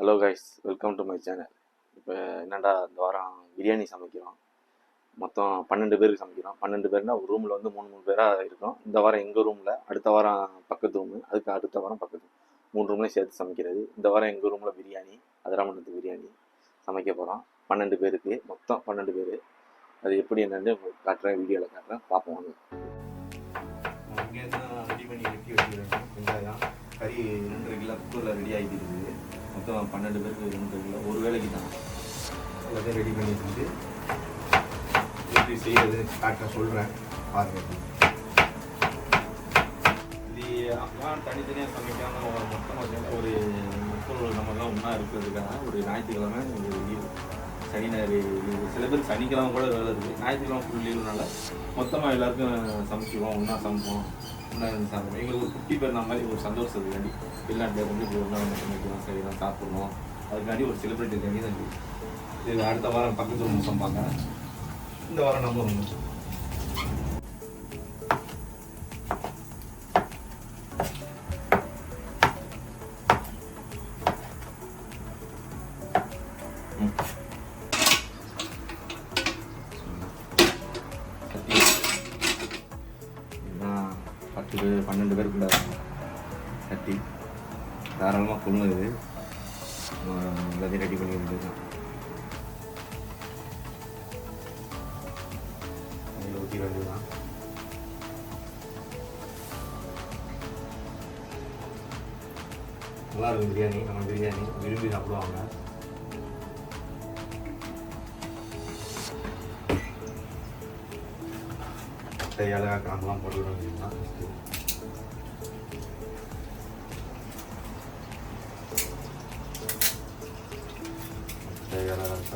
Hello guys welcome to my channel இப்போ என்னடா இந்த வாரம் பிரியாணி சமைக்கிறோம்? மொத்தம் பன்னெண்டு பேருக்கு சமைக்கிறோம். பன்னெண்டு பேர்னா ஒரு ரூமில் வந்து மூணு மூணு பேராக இருக்கும். இந்த வாரம் எங்கள் ரூமில் அடுத்த வாரம் பக்கத்து ரூமு அதுக்கு அடுத்த வாரம் பக்கத்து மூணு ரூம்லேயும் சேர்த்து சமைக்கிறது. இந்த வாரம் எங்கள் ரூமில் பிரியாணி அதிராமணத்து பிரியாணி சமைக்க போகிறோம் பன்னெண்டு பேருக்கு மொத்தம் பன்னெண்டு பேர். அது எப்படி என்னென்னு உங்களுக்கு காட்டுறேன் வீடியோவில் காட்டுறேன். பார்ப்போம் வாங்க. ரெடி பண்ணி வெட்டி வச்சுக்கிறேன் வெங்காயம் கறி ரெண்டு கிலோ குக்கரில் ரெடி ஆகிட்டு மொத்தம் பன்னெண்டு பேருக்கு கிலோ ஒரு வேலைக்கு தான். எல்லாத்தையும் ரெடி பண்ணி வச்சுட்டு எப்படி செய்யறது காட்ட சொல்கிறேன் பாருங்க. இது அம்மா தனித்தனியாக சமைக்காம மொத்தமாக ஒரு முப்பது நம்மலாம் ஒன்றா இருக்கிறதுக்காக ஒரு ஞாயிற்றுக்கிழமை ஒரு லீவு. சனி ஞாயிறு. சில பேர் சனிக்கிழமை கூட வேலை இருக்குது ஞாயிற்றுக்கிழமை ஃபுல் லீவுனால மொத்தமாக எல்லாருக்கும் சமைச்சிடுவோம் ஒன்றா சமைப்போம். ஒன்றா இருந்து சாப்பிடுவோம் எங்களுக்கு குட்டி பேர் மாதிரி ஒரு சந்தோஷத்துக்காண்டி வெளிநாட்டில் இருந்து இப்படி ஒன்றா வந்து சமைக்கிறோம் சரி நான் சாப்பிட்றோம் அதுக்காண்டி ஒரு செலிப்ரேட்டுக்காண்டி தான் இது. இது அடுத்த வாரம் பக்கத்து ரூம் சமைப்பாங்க இந்த வாரம் நம்ம ஒன்று ஒரு பேர் பன்னெண்டு பேருக்குள்ள கட்டி தாராளமாக பொண்ணுது எல்லாத்தையும் ரெடி பண்ணி வந்துருக்கேன் ஊற்றி வேண்டியதான் நல்லா இருக்கும் பிரியாணி. நம்ம பிரியாணி விரும்பி சாப்பிடுவாங்க. கையால் கிராம்பெலாம் போட்டு விட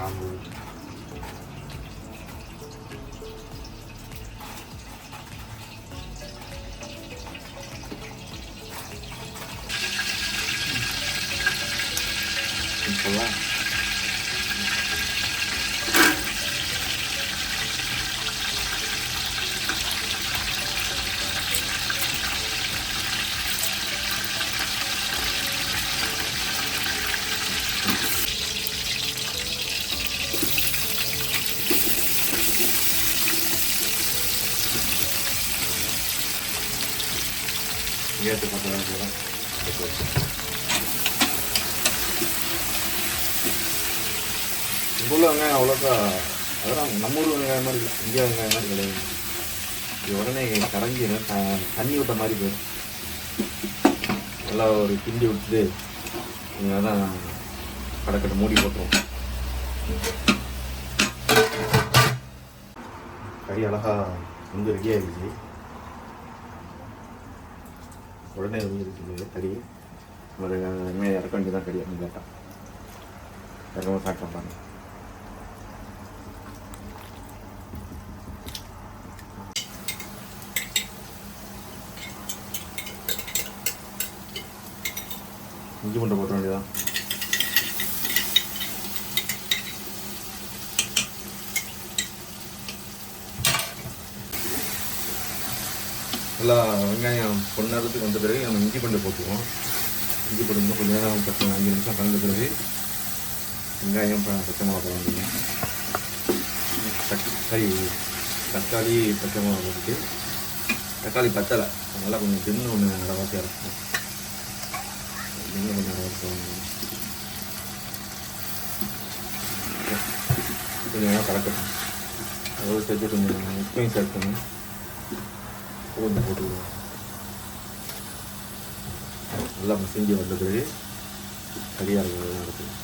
안녕하 세. கேட்டு பத்து சார் இங்குள்ள வெங்காயம் அவ்வளோக்கா அதெல்லாம் நம்ம ஊர் வெங்காயம் மாதிரி இல்லை இந்தியா வெங்காயம் மாதிரி கிடையாது. இது உடனே கரைஞ்சிடும் த- தண்ணி விட்ட மாதிரி போயிடும் நல்லா ஒரு கிண்டி விட்டுட்டு இங்கே தான் கடக்கட்டை மூடி போட்டுருவோம். கறி அழகா வந்து ரெடி ஆகிடுச்சு உடனே வந்துருக்குது தடி ஒரு இனிமேல் இறக்க வேண்டியது தான் அப்படின்னு கேட்டான் இறக்கவும் சாப்பிட்டேன் பாருங்க இஞ்சி பூண்டை போட்ட வேண்டியதான் நல்லா வெங்காயம் பொன் நேரத்துக்கு வந்த பிறகு நம்ம இஞ்சி பூண்டை போட்டுவோம் இஞ்சி பூண்டு கொஞ்சம் நேரம் பத்து அஞ்சு நிமிஷம் கலந்த பிறகு வெங்காயம் பச்சை மிளகா போட வேண்டியது தக்காளி தக்காளி பச்சை மிளகா போட்டுட்டு தக்காளி பத்தலை. அதனால் கொஞ்சம் தின்னு ஒன்று நடவாசியாக இருக்கும் கொஞ்சம் நடவாசி கொஞ்சம் நேரம் கலக்கட்டும். அதோடு சேர்த்து கொஞ்சம் உப்பையும் சேர்க்கணும். பூண்டு போட்டுக்குவோம் நல்லா மசிஞ்சு வந்த பிறகு கறியாக இருக்கும் நடக்கும்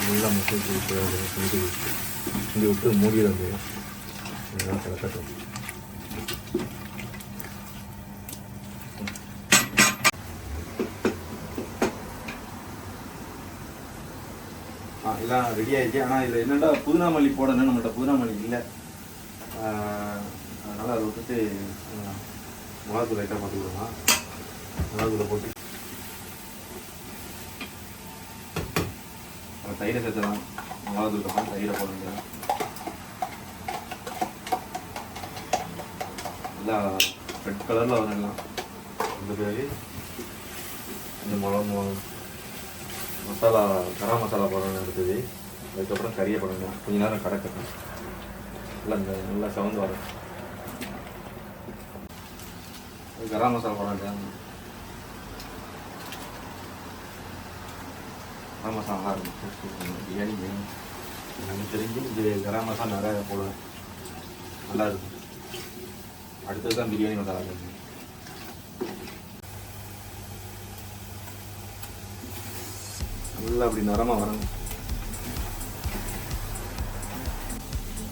நல்லா மசிஞ்சு செஞ்சு விட்டு கிண்டி விட்டு மூடியில் வந்து நல்லா கலக்கட்டும். எல்லாம் ரெடி ஆயிடுச்சு. ஆனால் இதில் என்னடா புதினா மல்லி போடணும் நம்மள்ட்ட புதினா மல்லி இல்லை அதனால் அதை விட்டுட்டு ஆ, மிளகாத்தூள் லைட்டாக மாற்றி விடலாம் மிளகாத்தூளை போட்டு. அப்புறம் தயிரை சேர்த்துலாம் மிளகாத்தூள் அப்புறம் தயிரை போட நல்லா ரெட் கலரில் வரலாம் அந்த பிறகு இந்த மிளகு மிளகு மசாலா கரா மசாலா போடணும்னு இருந்தது அதுக்கப்புறம் கறியை போடணும் கொஞ்ச நேரம் கடக்கணும் நல்லா இந்த நல்லா சவுந்து வரும். கரா மசாலா போடணும் கரா மசாலா நல்லா இருக்கும். பிரியாணி வேணும் எனக்கு தெரிஞ்சு இது கரம் மசாலா நிறைய போடுவேன் நல்லா இருக்கும். அடுத்தது தான் பிரியாணி மசாலா நல்லா அப்படி நரமாக வரணும்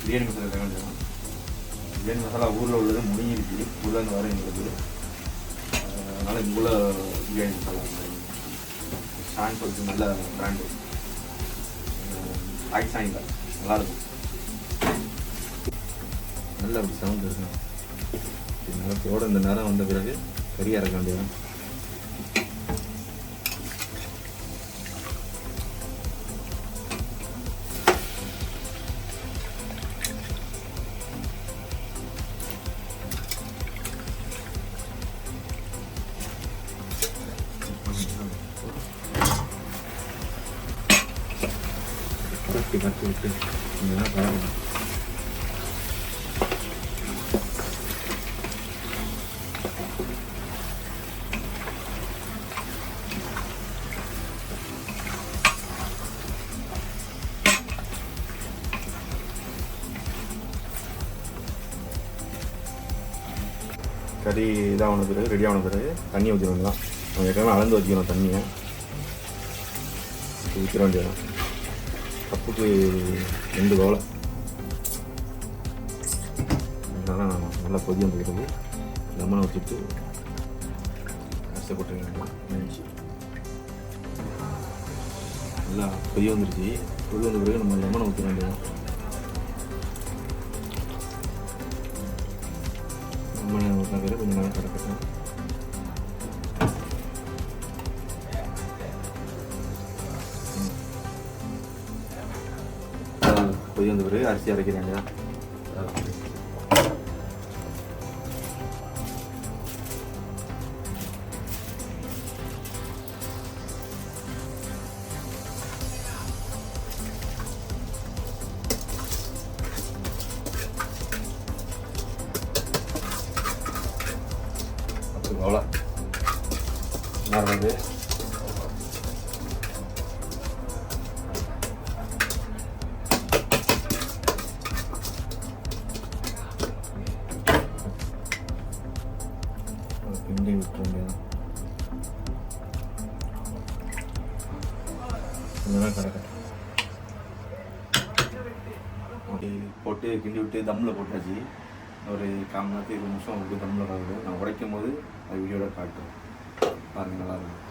பிரியாணி மசாலா இருக்க பிரியாணி மசாலா ஊரில் உள்ளது முடிஞ்சிருக்கு ஊரில் இருந்து வர எங்களுக்கு. அதனால் இங்கே பிரியாணி மசாலா ஷான் சொல்லிட்டு நல்ல பிராண்டு பாகிஸ்தானில் நல்லாயிருக்கும் நல்ல அப்படி சவுண்ட் இருக்கும் நிலத்தோட இந்த நேரம் வந்த பிறகு கறி இறக்க வேண்டியதான் கட்டி கட்டி விட்டு கொஞ்ச நேரம் பழகணும் கறி இதான பிறகு ரெடி ஆன பிறகு தண்ணி ஊற்றிட வேண்டியதான் நம்ம ஏற்கனவே அளந்து வச்சுக்கணும் தண்ணியை. ஊற்றிட வேண்டியதான் கப்புக்கு ரெண்டு கவலை அதனால் நல்லா கொதியம் வந்து லெமனை வச்சுட்டு கஷ்டப்பட்டு நினச்சி. நல்லா கொதி வந்துருச்சு. கொதி வந்த பிறகு நம்ம லெமனை ஊற்ற வேண்டியதான் லெமனை ஊற்றின பிறகு கொஞ்சம் நேரம் கிடக்கட்டும் வந்த பிறகு அரிசி அரைக்கிறாங்க அவ்வளோ என்ன இருந்தது கிண்டி விட்டுற வேண்டியதான் கொஞ்ச நேரம் கிடக்கட்டும் போட்டு கிண்டி விட்டு தம்மில் போட்டாச்சு ஒரு கால் மணி நேரத்துக்கு இருபது நிமிஷம் உங்களுக்கு தம்மில் ஆகுது நான் உடைக்கும் போது அது வீடியோட காட்டும் பாருங்கள் நல்லா இருக்கும்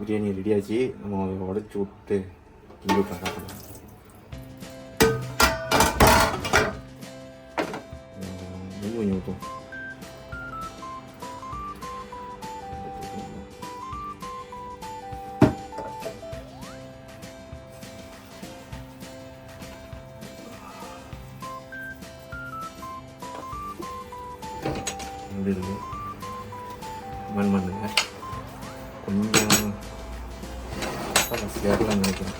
பிரியாணி ரெடி ஆச்சு நம்ம உடைச்சி விட்டு கிண்டி விட்டா காட்டலாம் நெய் கொஞ்சம் ஊற்றும் எப்படி இருக்கு மண் பண்ணுங்க கொஞ்சம் சேரலாம் நினைக்கிறேன்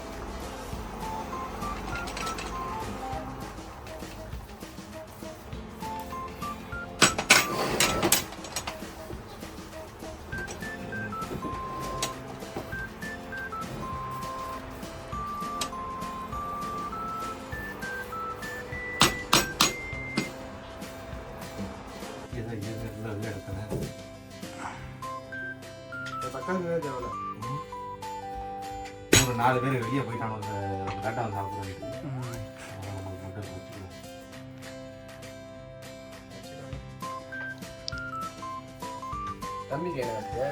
நாலு பேர் வெளியே போயிட்டாங்க. கரெக்டாக வந்து சாப்பிட்டு மட்டும் தம்பிக்கு என்ன இருக்குது.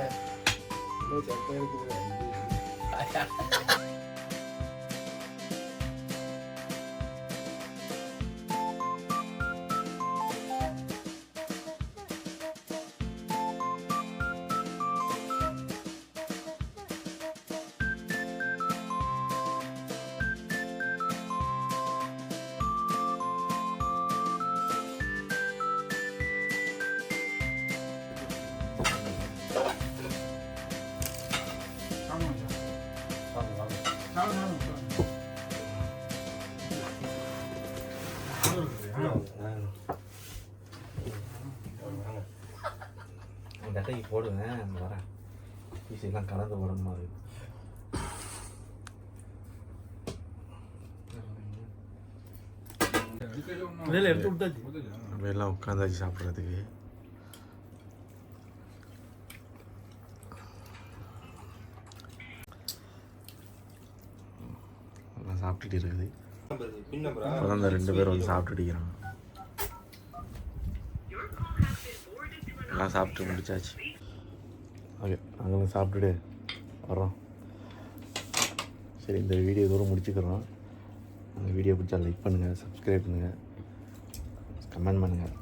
தட்டைக்கு போடுவேன் வரேன். பீஸெல்லாம் கலந்து போடணுமா இருக்கு வெளில எடுத்து உட்காந்தாச்சு சாப்பிட்றதுக்கு. சாப்பிட்டுட்டு இருக்குது. இப்போ அந்த ரெண்டு பேரும் வந்து சாப்பிட்டுட்டு இருக்கிறாங்க. எல்லாம் சாப்பிட்டு முடிச்சாச்சு. ஓகே நாங்களும் சாப்பிட்டுட்டு வரோம் சரி இந்த வீடியோ தூரம் முடிச்சுக்கிறோம். இந்த வீடியோ பிடிச்சா லைக் பண்ணுங்கள் சப்ஸ்கிரைப் பண்ணுங்கள் கமெண்ட் பண்ணுங்கள்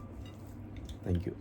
தேங்க்யூ